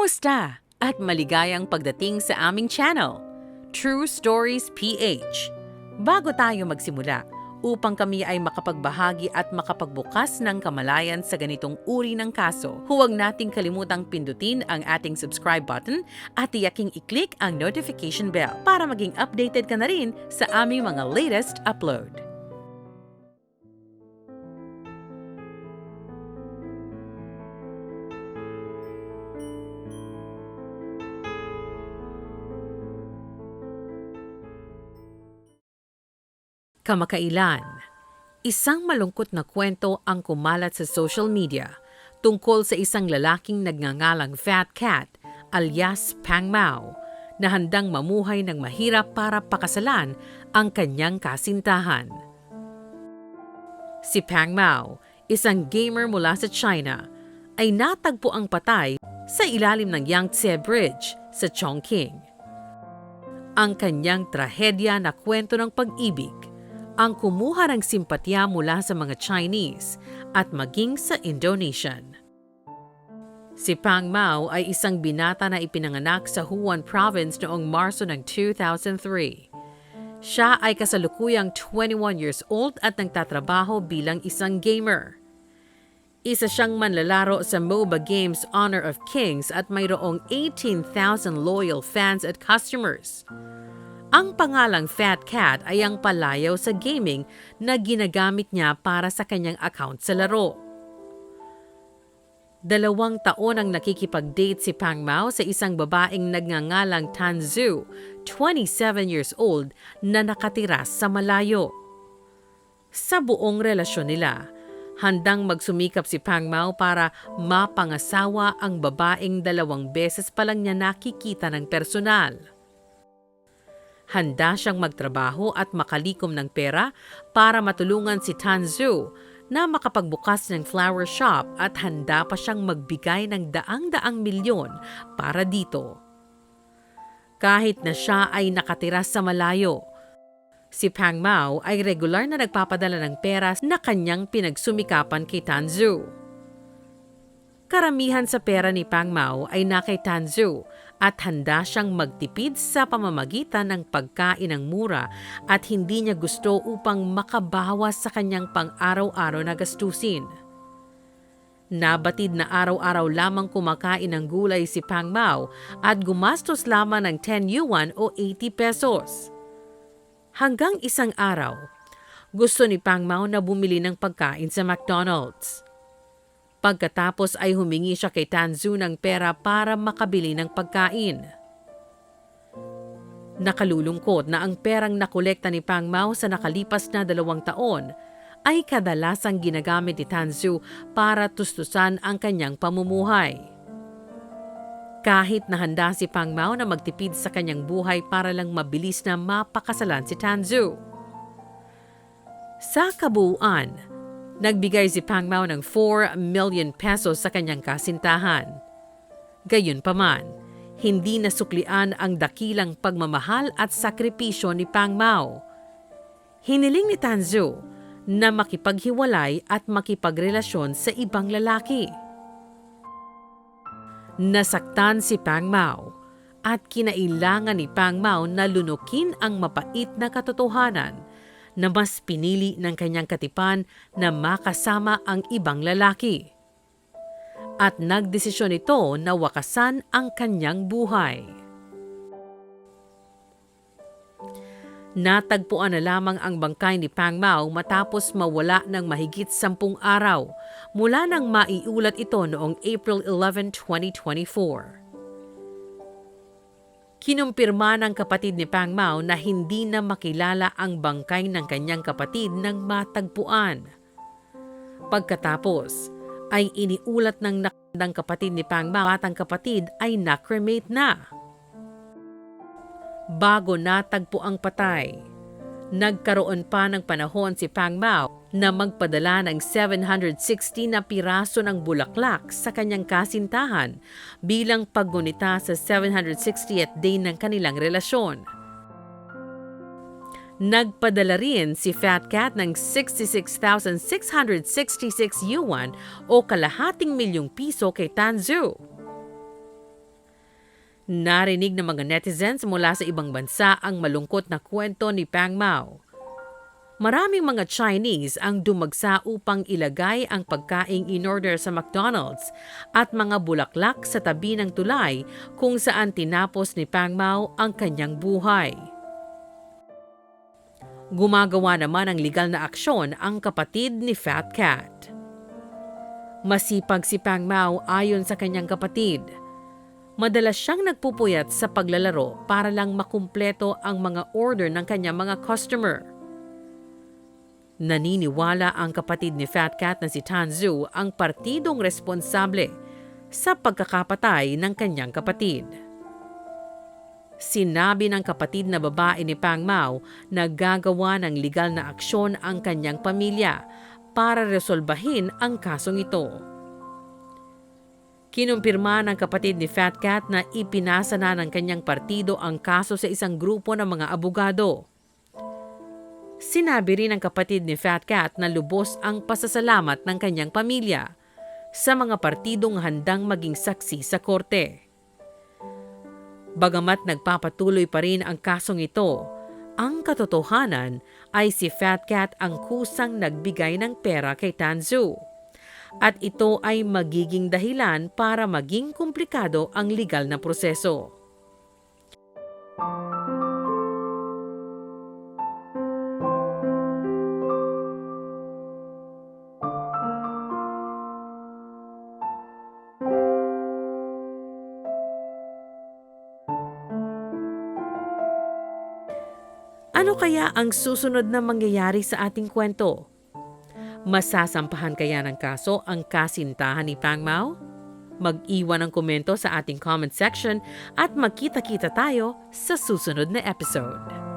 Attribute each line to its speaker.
Speaker 1: Kumusta? At maligayang pagdating sa aming channel, True Stories PH. Bago tayo magsimula, upang kami ay makapagbahagi at makapagbukas ng kamalayan sa ganitong uri ng kaso, huwag nating kalimutang pindutin ang ating subscribe button at tiyaking i-click ang notification bell para maging updated ka na rin sa aming mga latest upload. Kamakailan, isang malungkot na kwento ang kumalat sa social media tungkol sa isang lalaking nagngangalang Fat Cat alias Pang Mao na handang mamuhay ng mahirap para pakasalan ang kanyang kasintahan. Si Pang Mao, isang gamer mula sa China, ay natagpo ang patay sa ilalim ng Yangtze Bridge sa Chongqing. Ang kanyang trahedya na kwento ng pag-ibig ang kumuha ng simpatya mula sa mga Chinese at maging sa Indonesian. Si Pang Mao ay isang binata na ipinanganak sa Huan Province noong Marso ng 2003. Siya ay kasalukuyang 21 years old at nagtatrabaho bilang isang gamer. Isa siyang manlalaro sa MOBA Games Honor of Kings at mayroong 18,000 loyal fans at customers. Ang pangalang Fat Cat ay ang palayaw sa gaming na ginagamit niya para sa kanyang account sa laro. Dalawang taon ang nakikipag-date si Pang Mao sa isang babaeng nagngangalang Tan Zhu, 27 years old, na nakatira sa malayo. Sa buong relasyon nila, handang magsumikap si Pang Mao para mapangasawa ang babaeng dalawang beses pa lang niya nakikita ng personal. Handa siyang magtrabaho at makalikom ng pera para matulungan si Tanzu na makapagbukas ng flower shop at handa pa siyang magbigay ng daang-daang milyon para dito. Kahit na siya ay nakatira sa malayo, si Pang Mao ay regular na nagpapadala ng pera na kanyang pinagsumikapan kay Tanzu. Karamihan sa pera ni Pang Mao ay na kay Tanzu at handa siyang magtipid sa pamamagitan ng pagkain ng mura at hindi niya gusto upang makabawas sa kanyang pang-araw-araw na gastusin. Nabatid na araw-araw lamang kumakain ng gulay si Pang Mao at gumastos lamang ng 10 yuan o 80 pesos. Hanggang isang araw, gusto ni Pang Mao na bumili ng pagkain sa McDonald's. Pagkatapos ay humingi siya kay Tanzu ng pera para makabili ng pagkain. Nakalulungkot na ang perang nakolekta ni Pang Mao sa nakalipas na dalawang taon ay kadalasang ginagamit ni Tanzu para tustusan ang kanyang pamumuhay. Kahit na handa si Pang Mao na magtipid sa kanyang buhay para lang mabilis na mapakasalan si Tanzu. Sa kabuuan, Nagbigay si Pang Mao ng 4 million pesos sa kanyang kasintahan. Gayunpaman, hindi nasuklian ang dakilang pagmamahal at sakripisyo ni Pang Mao. Hiniling ni Tanzu na makipaghiwalay at makipagrelasyon sa ibang lalaki. Nasaktan si Pang Mao at kinailangan ni Pang Mao na lunukin ang mapait na katotohanan na mas pinili ng kanyang katipan na makasama ang ibang lalaki. At nagdesisyon ito na wakasan ang kanyang buhay. Natagpuan na lamang ang bangkay ni Pang Mao matapos mawala ng mahigit sampung araw mula nang maiulat ito noong April 11, 2024. Kinumpirma ng kapatid ni Pang Mao na hindi na makilala ang bangkay ng kanyang kapatid nang matagpuan. Pagkatapos, ay iniulat ng nakandang kapatid ni Pang Mao at ang kapatid ay nakremate na. Bago natagpo ang patay, nagkaroon pa ng panahon si Pang Mao na magpadala ng 760 na piraso ng bulaklak sa kanyang kasintahan bilang paggunita sa 760th day ng kanilang relasyon. Nagpadala rin si Fat Cat ng 66,666 yuan o kalahating milyong piso kay Tanzu. Narinig ng mga netizens mula sa ibang bansa ang malungkot na kwento ni Pang Mao. Maraming mga Chinese ang dumagsa upang ilagay ang pagkaing in-order sa McDonald's at mga bulaklak sa tabi ng tulay kung saan tinapos ni Pang Mao ang kanyang buhay. Gumagawa naman ng legal na aksyon ang kapatid ni Fat Cat. Masipag si Pang Mao ayon sa kanyang kapatid. Madalas siyang nagpupuyat sa paglalaro para lang makumpleto ang mga order ng kanyang mga customer. Naniniwala ang kapatid ni Fat Cat na si Tanzu ang partidong responsable sa pagkakapatay ng kanyang kapatid. Sinabi ng kapatid na babae ni Pang Mao na gagawa ng legal na aksyon ang kanyang pamilya para resolbahin ang kasong ito. Kinumpirma ng kapatid ni Fat Cat na ipinasa na ng kanyang partido ang kaso sa isang grupo ng mga abogado. Sinabi rin ng kapatid ni Fat Cat na lubos ang pasasalamat ng kanyang pamilya sa mga partidong handang maging saksi sa korte. Bagamat nagpapatuloy pa rin ang kasong ito, ang katotohanan ay si Fat Cat ang kusang nagbigay ng pera kay Tanzu. At ito ay magiging dahilan para maging komplikado ang legal na proseso. Ano kaya ang susunod na mangyayari sa ating kwento? Masasampahan kaya ng kaso ang kasintahan ni Pang Mao? Mag-iwan ng komento sa ating comment section at magkita-kita tayo sa susunod na episode.